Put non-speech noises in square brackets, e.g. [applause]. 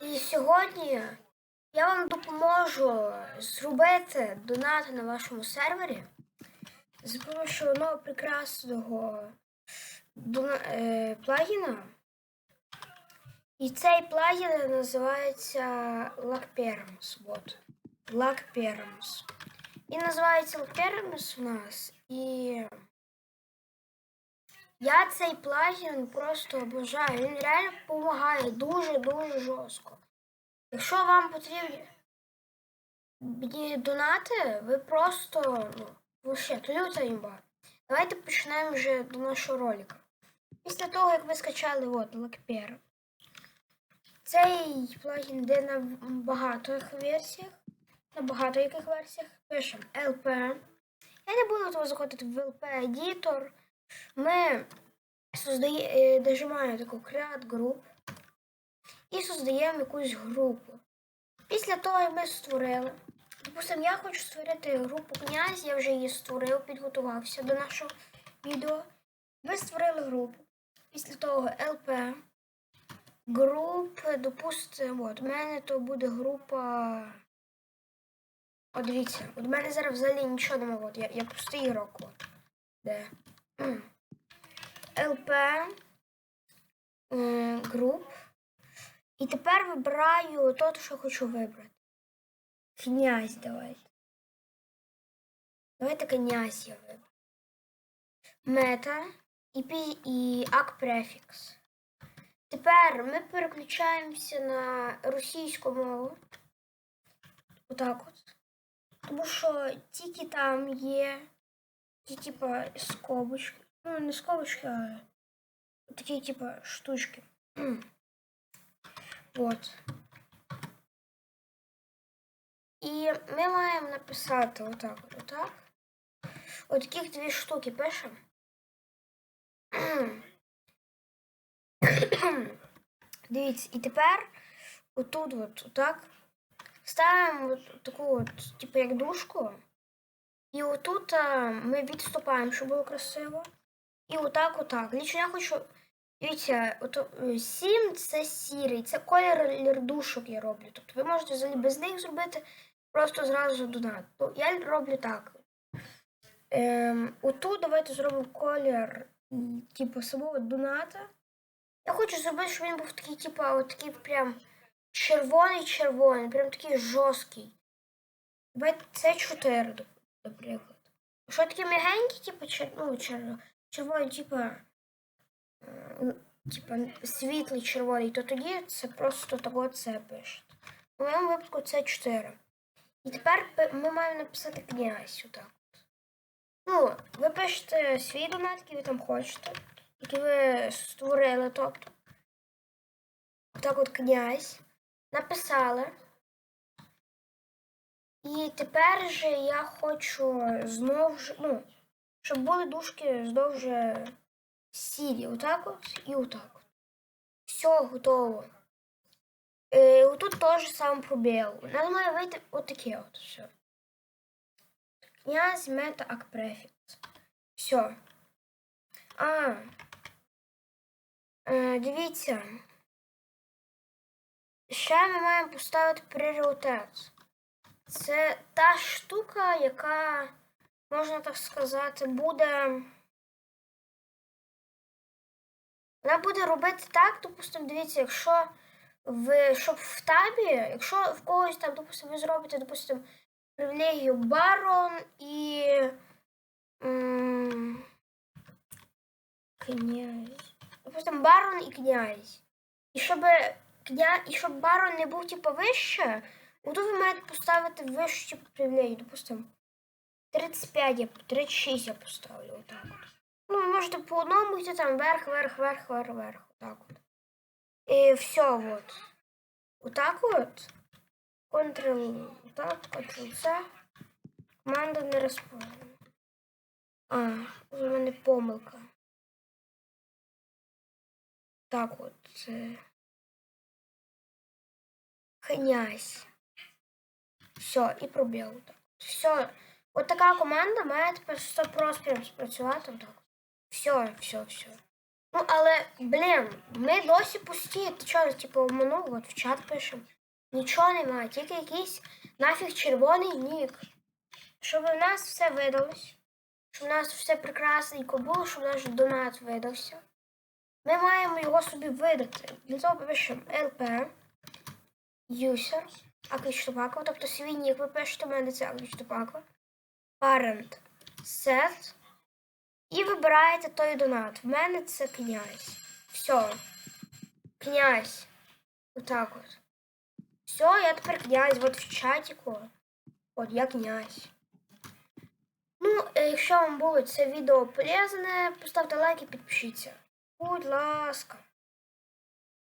І сьогодні я вам допоможу зробити донати на вашому сервері з допомогою одного прекрасного е, плагіна. І цей плагін називається Lockperms. Вот. Lockperms. Він називається Lockperms у нас. І я цей плагін просто обожаю. Він реально допомагає дуже-дуже жорстко. Якщо вам потрібні донати, ви просто ну, вообще туюта імба. Давайте почнемо вже до нашого ролика. Після того, як ви скачали от, Lockper. Цей плагін йде на багатих версіях. На багато яких версіях. Пишемо LP. Я не буду того заходити в LP Editor. Ми создає, е, нажимаємо таку Create Group і создаємо якусь групу. Після того, як ми створили, допустимо, я хочу створити групу князь, я вже її створив, підготувався до нашого відео. Ми створили групу. Після того LP. Груп, допустимо, от, мене то буде група. О, дивіться, от у мене зараз взагалі нічого немає. От, я, я пустий ігрок. От. Де? ЛП груп. І тепер вибираю то, що хочу вибрати. Князь давайте. Давайте князь я виберу. Мета і, пі- і ак префікс. Тепер ми переключаємося на російську мову. Отак от. Тому що тільки там є ті, типа, скобочки. Ну, не скобочки, а такі, типа, штучки. [clears throat] От. І ми маємо написати отак, от, отак. От таких дві штуки пишемо. [clears throat] Дивіться, і тепер отут от, отак ставимо от таку от, типу як дужку. І отут а, ми відступаємо, щоб було красиво. І отак, отак. Лічно я хочу. Дивіться, от, 7 це сірий, це колір душок я роблю. Тобто ви можете взагалі без них зробити просто зразу донат. Я роблю так. Ем, отут давайте зробимо колір, типу, самого доната. Я хочу зробити, щоб він був такий, типу, от такий прям червоний-червоний, прям такий жорсткий. Давайте це 4, до- наприклад. Що такі м'ягенькі, типу, чер... ну, чер... червоні, типу, типу, світлий червоний, то тоді це просто того це пишете. У моєму випадку це 4. І тепер ми маємо написати князь отак. Ну, ви пишете свій донат, який ви там хочете, який ви створили, тобто. Отак от князь. Написали. І тепер же я хочу знову ж, ну, щоб були дужки здовж сірі. Отак от і отак от. Все готово. Е, отут теж сам пробіл. Нам має вийти отаке от все. Князь мета ак префікс. Все. А. Е, дивіться. Ще ми маємо поставити пріоритет. Це та штука, яка, можна так сказати, буде. Вона буде робити так, допустимо, дивіться, якщо в, щоб в табі, якщо в когось там, допустимо, ви зробите, допустимо, привілегію барон і. Князь. Допустимо, барон і князь. І щоб кня... і щоб барон не був типу вище, отут ви маєте поставити типу привілегію, допустимо. 35 я 36 я поставлю отак от. Ну, ви можете по одному йти там вверх, вверх, вверх, вверх, вверх. Отак от. І все, от. Отак от. Ctrl, так, Ctrl-C. Команда не розповідає. А, у мене помилка. Так от. Князь. Все, і пробіл. Так. Все. От така команда має тепер 100% спрацювати. Так. Все, все, все. Ну, але, блін, ми досі пусті. Ти чого, типу, обманув? От в чат пишемо. Нічого немає, тільки якийсь нафіг червоний нік. Щоб у нас все видалось. Щоб у нас все прекрасненько було, щоб наш донат видався. Ми маємо його собі видати. Для того пишемо LP, user, Акліч Топакова, тобто свій нік ви пишете, у мене це Акліч Топакова. Parent, set. І вибираєте той донат. В мене це князь. Все. Князь. Отак от. Все, я тепер князь. От в чатіку. От я князь. Ну, е, якщо вам було це відео полезне, поставте лайк і підпишіться. Будь ласка.